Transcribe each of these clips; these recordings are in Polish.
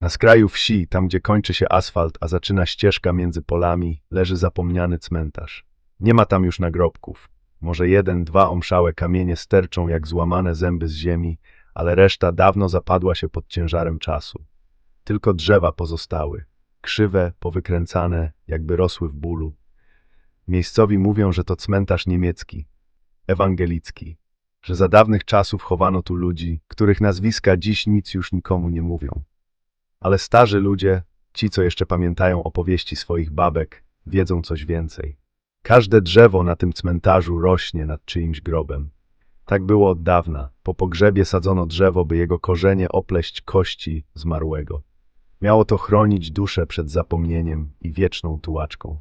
Na skraju wsi, tam gdzie kończy się asfalt, a zaczyna ścieżka między polami, leży zapomniany cmentarz. Nie ma tam już nagrobków. Może jeden, dwa omszałe kamienie sterczą jak złamane zęby z ziemi, ale reszta dawno zapadła się pod ciężarem czasu. Tylko drzewa pozostały, krzywe, powykręcane, jakby rosły w bólu. Miejscowi mówią, że to cmentarz niemiecki, ewangelicki, że za dawnych czasów chowano tu ludzi, których nazwiska dziś nic już nikomu nie mówią. Ale starzy ludzie, ci co jeszcze pamiętają opowieści swoich babek, wiedzą coś więcej. Każde drzewo na tym cmentarzu rośnie nad czyimś grobem. Tak było od dawna. Po pogrzebie sadzono drzewo, by jego korzenie opleść kości zmarłego. Miało to chronić duszę przed zapomnieniem i wieczną tułaczką.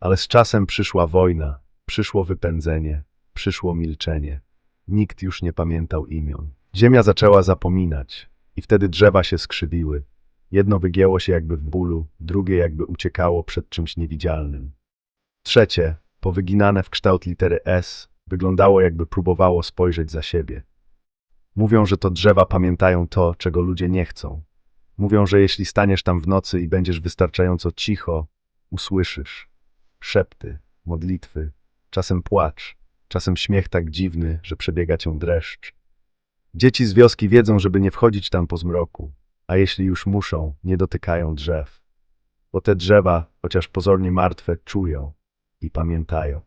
Ale z czasem przyszła wojna, przyszło wypędzenie, przyszło milczenie. Nikt już nie pamiętał imion. Ziemia zaczęła zapominać i wtedy drzewa się skrzywiły. Jedno wygięło się jakby w bólu, drugie jakby uciekało przed czymś niewidzialnym. Trzecie, powyginane w kształt litery S, wyglądało jakby próbowało spojrzeć za siebie. Mówią, że to drzewa pamiętają to, czego ludzie nie chcą. Mówią, że jeśli staniesz tam w nocy i będziesz wystarczająco cicho, usłyszysz szepty, modlitwy, czasem płacz, czasem śmiech tak dziwny, że przebiega cię dreszcz. Dzieci z wioski wiedzą, żeby nie wchodzić tam po zmroku, a jeśli już muszą, nie dotykają drzew. Bo te drzewa, chociaż pozornie martwe, czują i pamiętają.